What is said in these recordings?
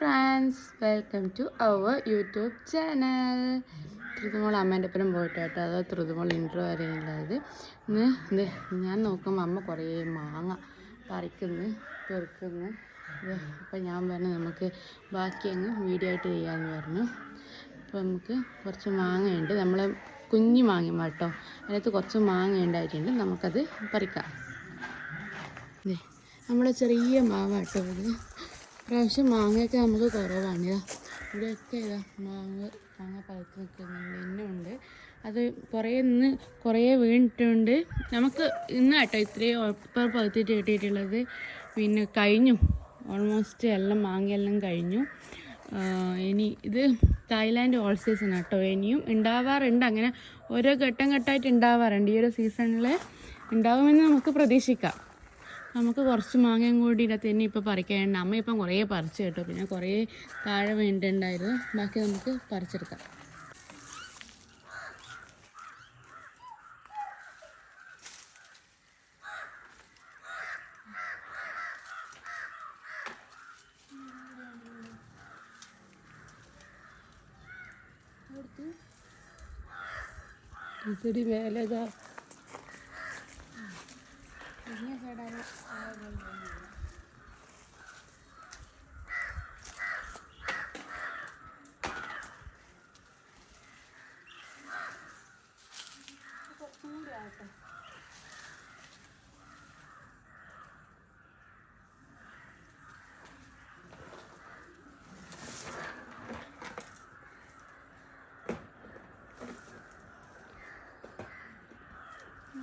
Friends welcome to our YouTube channel Thrithumol അമ്മേന്റെ ഒപ്പം പോയിട്ട് കേട്ടോ? അതോ ത്രിതുമോൾ ഇൻട്രോ അറിയുന്നത് ഇന്ന് ഞാൻ നോക്കുമ്പോൾ അമ്മ കുറേ മാങ്ങ പറിക്കുന്നു പെറുക്കുന്നു. അപ്പം ഞാൻ പറഞ്ഞു നമുക്ക് ബാക്കി അങ്ങ് വീഡിയോ ആയിട്ട് ചെയ്യാമെന്ന് പറഞ്ഞു. അപ്പോൾ നമുക്ക് കുറച്ച് മാങ്ങയുണ്ട്. നമ്മൾ കുഞ്ഞു മാങ്ങ കേട്ടോ? അതിനകത്ത് കുറച്ച് മാങ്ങ ഉണ്ടായിട്ടുണ്ട്. നമുക്കത് പറിക്കാം. നമ്മൾ ചെറിയ മാങ്ങ കേട്ടോ ഇത് പ്രാവശ്യം മാങ്ങയൊക്കെ നമുക്ക് കുറവാണ്. ഇവിടെയൊക്കെ ഇതാ മാങ്ങ മാങ്ങ പഴുത്ത് നിൽക്കുന്നുണ്ട് ഇന്നുണ്ട്. അത് കുറേ ഇന്ന് കുറേ വീണിട്ടുണ്ട്. നമുക്ക് ഇന്ന് കേട്ടോ ഇത്രയും ഒപ്പം പഴുത്തിട്ട് കിട്ടിയിട്ടുള്ളത്. പിന്നെ കഴിഞ്ഞു. ഓൾമോസ്റ്റ് എല്ലാം മാങ്ങയെല്ലാം കഴിഞ്ഞു. ഇനി ഇത് തായ്ലാൻഡ് ഓൾ സീസൺ കേട്ടോ ഇനിയും ഉണ്ടാവാറുണ്ട്. അങ്ങനെ ഓരോ ഘട്ടം ഘട്ടമായിട്ട് ഉണ്ടാവാറുണ്ട്. ഈ ഒരു സീസണിൽ ഉണ്ടാവുമെന്ന് നമുക്ക് പ്രതീക്ഷിക്കാം. നമുക്ക് കുറച്ച് മാങ്ങയും കൂടി ഇതിനകത്ത് തന്നെ ഇപ്പോൾ പറിക്കാനുണ്ട്. അമ്മ ഇപ്പം കുറേ പറിച്ച് കേട്ടോ. പിന്നെ കുറേ താഴെ വേണ്ടിണ്ടായിരുന്നു ബാക്കി നമുക്ക് പറിച്ചെടുക്കാം. ഇത്തിരി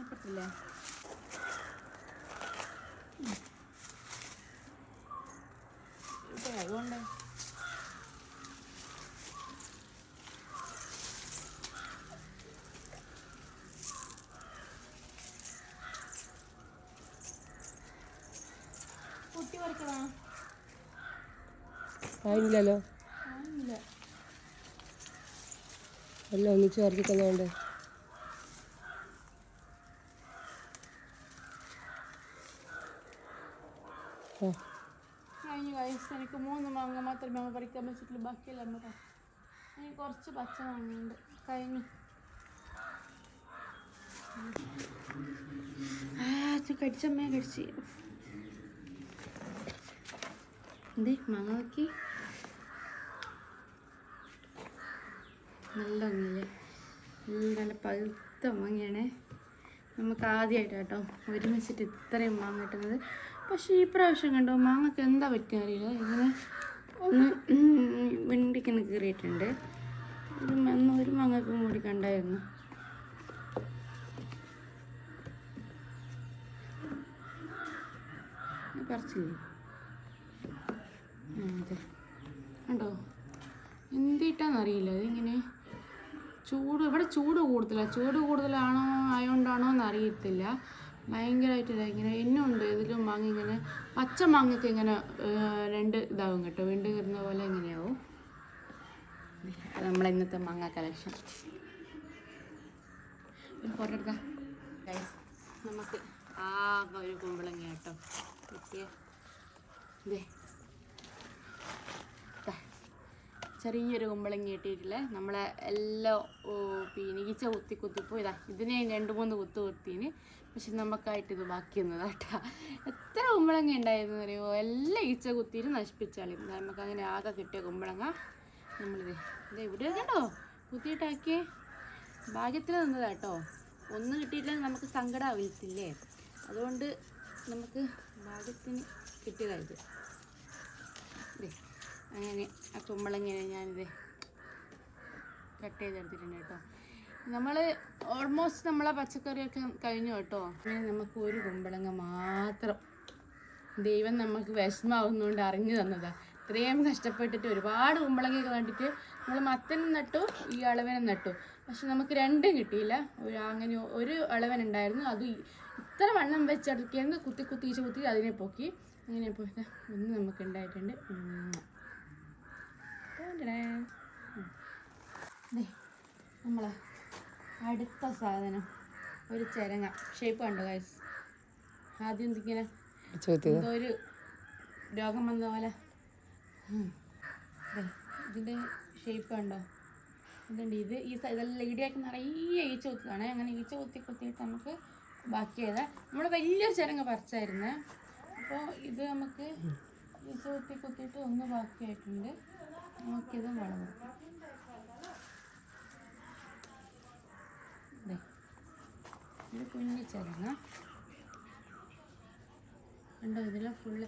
പറ്റില്ലേ ഇപ്പൊ അതുകൊണ്ട് കുട്ടി പറിക്കണോ ആയില്ലല്ലോ അല്ല എല്ലാം ഒന്നിച്ച് പറിക്കുന്നതുകൊണ്ട് കഴിഞ്ഞ വയസ്സ് എനിക്ക് മൂന്ന് മാങ്ങ മാത്രമേ മാങ്ങ പറിക്കാൻ പറ്റിയിട്ടുള്ളൂ. ബാക്കിയെല്ലാം കൂടെ ഇനി കുറച്ച് പച്ച മാങ്ങയുണ്ട്. കഴിഞ്ഞു. ആ ഇത് കടിച്ചമ്മേ കടിച്ച്. എന്തേ മാങ്ങ നോക്കി നല്ല ഒന്നില്ലേ നല്ല പഴുത്ത മാങ്ങയാണ്. നമുക്ക് ആദ്യമായിട്ടാട്ടോ ഒരുമിച്ചിട്ട് ഇത്രയും മാങ്ങ കിട്ടുന്നത്. പക്ഷേ ഈ പ്രാവശ്യം കണ്ടോ മാങ്ങക്ക് എന്താ പറ്റിയ അറിയില്ല. ഇങ്ങനെ ഒന്ന് വെണ്ടിക്കുന്ന കീറിയിട്ടുണ്ട്. ഒരു അന്ന് ഒരു മാങ്ങക്കും കൂടി കണ്ടായിരുന്നു. പറിച്ചില്ലേ? അതെ. കണ്ടോ? എന്തിട്ടാന്നറിയില്ല ഇതിങ്ങനെ ചൂട് ഇവിടെ ചൂട് കൂടുതലാണ് ചൂട് കൂടുതലാണോ ആയതുകൊണ്ടാണോ എന്ന് അറിയത്തില്ല. ഭയങ്കരമായിട്ട് ഇതായി ഇങ്ങനെ എന്നുണ്ട് ഇതിലും മാങ്ങ ഇങ്ങനെ പച്ച മാങ്ങയ്ക്ക് ഇങ്ങനെ രണ്ട് ഇതാവും കേട്ടോ വീണ്ടും കയറുന്ന പോലെ ഇങ്ങനെയാവും. നമ്മളെ ഇന്നത്തെ മാങ്ങ കളക്ഷൻ ഒരു ഫോട്ടോ എടുക്കാം. നമുക്ക് ആ ഒരു കുമ്പളങ്ങ കേട്ടോ കിട്ടിയ. ഇതേ ചെറിയൊരു കുമ്പളങ്ങി കിട്ടിയിട്ടില്ലേ? നമ്മളെ എല്ലാം പിന്നെ ഈച്ച കുത്തി പോയി. ഇതാ ഇതിനെ രണ്ട് മൂന്ന് കുത്തു കുത്തിന്. പക്ഷെ നമുക്കായിട്ട് ഇത് ബാക്കി വന്നതാ കേട്ടാ എത്ര കുമ്പളങ്ങ ഉണ്ടായിരുന്നു അറിയുമോ എല്ലാം ഈച്ച കുത്തിയിട്ട് നശിപ്പിച്ചാളി. നമുക്ക് അങ്ങനെ ആകെ കിട്ടിയ കുമ്പളങ്ങ. നമ്മളിത് ഇത് ഇവിടെ കണ്ടോ? കുത്തിയിട്ടാക്കിയേ. ഭാഗ്യത്തിൽ നിന്നതാ കേട്ടോ ഒന്ന് കിട്ടിയിട്ടില്ല നമുക്ക് സങ്കടമാവില്ലേ അതുകൊണ്ട് നമുക്ക് ഭാഗ്യത്തിന് കിട്ടിയതായത് ദേ അങ്ങനെ ആ കുമ്പളങ്ങനെ ഞാനിത് കട്ട് ചെയ്തെടുത്തിട്ടുണ്ട് കേട്ടോ. നമ്മൾ ഓൾമോസ്റ്റ് നമ്മളെ പച്ചക്കറിയൊക്കെ കഴിഞ്ഞു കേട്ടോ. അങ്ങനെ നമുക്ക് ഒരു കുമ്പളങ്ങ മാത്രം. ദൈവം നമുക്ക് വിഷമാവുന്നതുകൊണ്ട് അറിഞ്ഞു തന്നതാ. ഇത്രയും കഷ്ടപ്പെട്ടിട്ട് ഒരുപാട് കുമ്പളങ്ങയൊക്കെ കണ്ടിട്ട് നമ്മൾ മത്തനും നട്ടു ഈ അളവനും നട്ടു. പക്ഷെ നമുക്ക് രണ്ടും കിട്ടിയില്ല. ഒരു അങ്ങനെ ഒരു അളവൻ ഉണ്ടായിരുന്നു. അത് ഇത്ര വണ്ണം വെച്ചെടുക്കിയെന്ന് കുത്തി കുത്തിച്ച് കുത്തി അതിനെ പൊക്കി. അങ്ങനെ പോയി ഒന്ന് നമുക്ക് ഉണ്ടായിട്ടുണ്ട്. നമ്മളെ അടുത്ത സാധനം. ഒരു ചിരങ്ങ. ഷേപ്പ് കണ്ടോ ഗൈസ് ആദ്യം ഇങ്ങനെ എന്തോ ഒരു രോഗം വന്ന പോലെ. ഇതിന്റെ ഷേപ്പ് കണ്ടോ? ഇതുണ്ട്. ഇത് ഈ ഇതെല്ലാം ഇടിയാക്കി നിറയെ ഈച്ച കുത്തിയതാണ്. അങ്ങനെ ഈച്ച കുത്തി കുത്തിയിട്ട് നമുക്ക് ബാക്കി ചെയ്ത നമ്മൾ വലിയൊരു ചിരങ്ങ പറിച്ചായിരുന്നേ. അപ്പോൾ ഇത് നമുക്ക് ഈച്ച കുത്തി കുത്തിയിട്ട് ഒന്ന് ബാക്കിയായിട്ടുണ്ട്. നമുക്കിത് വളവും ഇത് കുഞ്ഞി ചിരങ്ങ കണ്ടോ ഇതിലെ ഫുള്ള്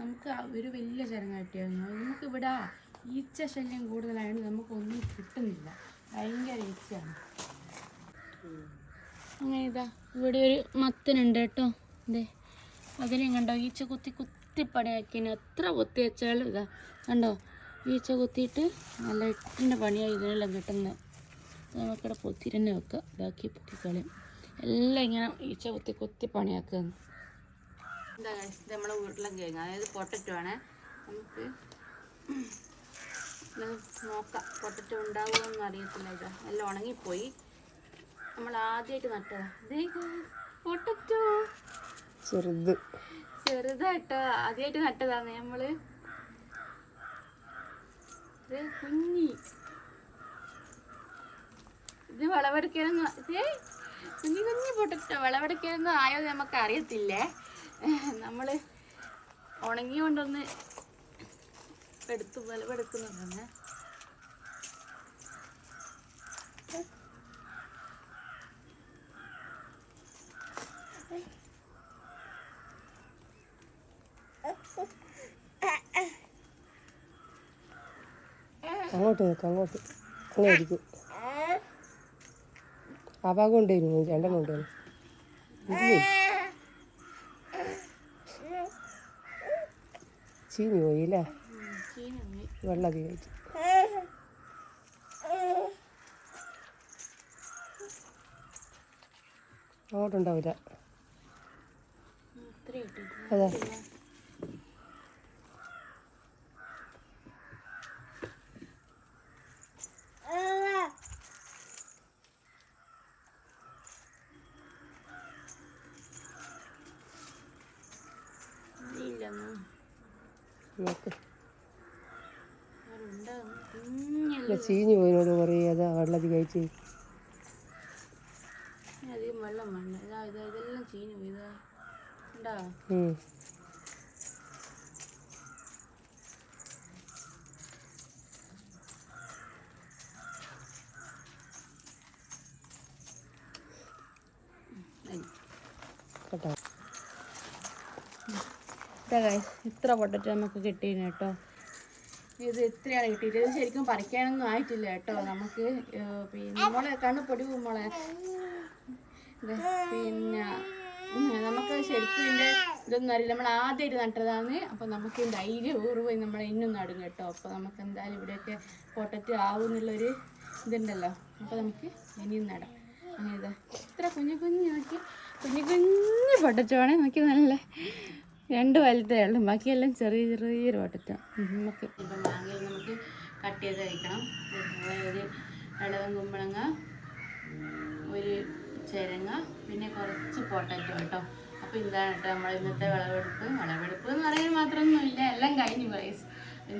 നമുക്ക് ഒരു വലിയ ചരങ്ങ കിട്ടിയായിരുന്നു നമുക്ക് ഇവിടെ ഈച്ച ശല്യം കൂടുതലായതുകൊണ്ട് നമുക്കൊന്നും കിട്ടുന്നില്ല. ഭയങ്കര ഈച്ചയാണ്. അങ്ങനെ ഇതാ ഇവിടെ ഒരു മത്തനുണ്ട് കേട്ടോ. ഇതേ അതിനെ കണ്ടോ ഈച്ച കുത്തി കുത്തി പണിയാക്കിന് എത്ര കുത്തി വെച്ചാലും ഇതാ കണ്ടോ? ഈച്ച കുത്തിയിട്ട് നല്ല എട്ടിന്റെ പണിയായി ഇതിനെല്ലാം കിട്ടുന്നത് നമുക്കിവിടെ പൊത്തിരന്നെ വെക്കുക. ബാക്കി പൊക്കിക്കളയും. എല്ലാം ഇങ്ങനെ ഈച്ച കുത്തി കുത്തി പണിയാക്കുന്നു എന്താ നമ്മളെ വീട്ടിലും കേൾക്കുക അതായത് പൊട്ടറ്റോ ആണേ. നമുക്ക് നോക്കാം. പൊട്ടറ്റോ ഉണ്ടാവുമെന്ന് അറിയത്തില്ല ഇത്. എല്ലാം ഉണങ്ങിപ്പോയി. നമ്മൾ ആദ്യമായിട്ട് നട്ടതാ. പൊട്ടറ്റോ ചെറുത്. ചെറുതായിട്ടോ ആദ്യമായിട്ട് നട്ടതാണ് നമ്മൾ. ഇത് കുഞ്ഞി. ഇത് വിളവെടുക്കലെന്ന് ഇതേ കുഞ്ഞു കുഞ്ഞു പൊട്ടറ്റോ വിളവെടുക്കലെന്ന് ആയോ നമുക്ക് അറിയത്തില്ലേ നമ്മൾ ഉണങ്ങി കൊണ്ടൊന്ന് എടുത്ത് വിളവെടുക്കുന്നുണ്ടെന്ന് അങ്ങോട്ട് നോക്കാം അങ്ങോട്ട്. അങ്ങനെ ആയിരിക്കും ആ ഭാഗം ഉണ്ടായിരുന്നു രണ്ടെണ്ണം ഉണ്ടായിരുന്നു ചീഞ്ഞു പോയി അല്ലേ? വെള്ളം അധികമായിട്ട് അങ്ങോട്ടുണ്ടാവില്ല അതാ. ചീഞ്ഞു പോയിനോട് കുറേ അതാ വെള്ളത്തിൽ കഴിച്ച്. അധികം വെള്ളം വേണ്ട. ഇതാ ഇതാ ഇതെല്ലാം ചീഞ്ഞു പോയി ഇതാ. ഉണ്ടാ ഉം. കേട്ടോ ഇതാ guys, ഇത്ര പൊട്ടറ്റോ നമുക്ക് കിട്ടിയിന് കേട്ടോ. ഇത് ഇത്രയാണ് കിട്ടിയത്? ഇത് ശരിക്കും പറിക്കാനൊന്നും ആയിട്ടില്ല കേട്ടോ. നമുക്ക് പിന്നെ മോളെ കണ്ണ് പൊടി മോളെ. പിന്നെ നമുക്ക് ശരിക്കും ഇതിന്റെ ഇതൊന്നും അറിയില്ല. നമ്മൾ ആദ്യമായിട്ട് നട്ടതാണ് അപ്പോൾ നമുക്ക് ധൈര്യം ഊർവ് നമ്മൾ ഇന്നും നടും കേട്ടോ. അപ്പോൾ നമുക്ക് എന്തായാലും ഇവിടെയൊക്കെ പൊട്ടറ്റ് ആവും എന്നുള്ളൊരു ഇതുണ്ടല്ലോ. അപ്പോൾ നമുക്ക് ഇനിയും നടാം. അങ്ങനെ ഇതാ ഇത്ര കുഞ്ഞു കുഞ്ഞു നോക്കി. കുഞ്ഞു കുഞ്ഞു പൊട്ടറ്റോ ആണേ. നോക്കി നല്ല രണ്ട് വലുതേ ഉള്ളൂ. ബാക്കിയെല്ലാം ചെറിയ ചെറിയൊരു പൊട്ടറ്റോ നമുക്ക് നമുക്ക് കട്ട് ചെയ്ത് കഴിക്കണം ഒരു ഇളവൻ കുമ്പളങ്ങ ഒരു ചെരങ്ങ പിന്നെ കുറച്ച് പൊട്ടറ്റോ കേട്ടോ. അപ്പോൾ ഇതാണ് കേട്ടോ നമ്മൾ ഇന്നത്തെ വിളവെടുപ്പ്. വിളവെടുപ്പ് എന്ന് പറയാൻ മാത്രമൊന്നുമില്ല. എല്ലാം കഴിഞ്ഞു ഗൈസ്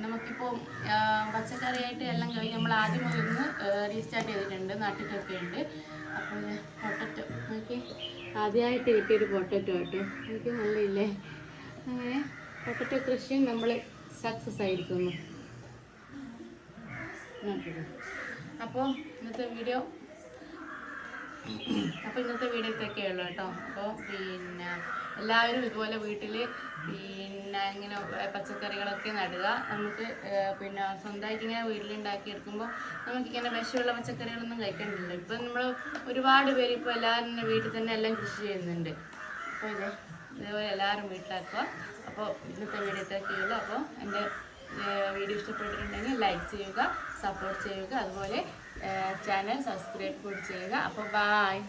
നമുക്കിപ്പോൾ പച്ചക്കറിയായിട്ട് എല്ലാം കഴിഞ്ഞ് നമ്മൾ ആദ്യം ഒന്ന് റീസ്റ്റാർട്ട് ചെയ്തിട്ടുണ്ട്. നാട്ടിലൊക്കെ ഉണ്ട്. അപ്പോൾ പൊട്ടറ്റോ നോക്കി ആദ്യമായിട്ട് കിട്ടിയൊരു പൊട്ടറ്റോ കേട്ടോ. എനിക്ക് നല്ല ഇല്ലേ അങ്ങനെ പൊട്ടറ്റോ കൃഷി നമ്മൾ സക്സസ് ആയിരിക്കുന്നു. അപ്പോൾ ഇന്നത്തെ വീഡിയോ അപ്പോൾ ഇന്നത്തെ വീഡിയോ ഇതൊക്കെ ഉള്ളൂ കേട്ടോ. അപ്പോൾ പിന്നെ എല്ലാവരും ഇതുപോലെ വീട്ടിൽ പിന്നെ ഇങ്ങനെ പച്ചക്കറികളൊക്കെ നടുക. നമുക്ക് പിന്നെ സ്വന്തമായിട്ട് ഇങ്ങനെ വീട്ടിലുണ്ടാക്കി എടുക്കുമ്പോൾ നമുക്കിങ്ങനെ വിഷമുള്ള പച്ചക്കറികളൊന്നും കഴിക്കണ്ടല്ലോ. ഇപ്പം നമ്മൾ ഒരുപാട് പേര് ഇപ്പോൾ എല്ലാവരും വീട്ടിൽ തന്നെ എല്ലാം കൃഷി ചെയ്യുന്നുണ്ട്. അപ്പോൾ ഇതേ. ഇതേപോലെ എല്ലാവരും വീട്ടിലാക്കുക. അപ്പോൾ ഇന്നത്തെ വീഡിയോ ഇതൊക്കെ ഉള്ളൂ. അപ്പോൾ എന്റെ വീഡിയോ ഇഷ്ടപ്പെട്ടിട്ടുണ്ടെങ്കിൽ ലൈക്ക് ചെയ്യുക സപ്പോർട്ട് ചെയ്യുക അതുപോലെ ചാനൽ സബ്സ്ക്രൈബ് കൂടി ചെയ്യുക. അപ്പോൾ ബായ്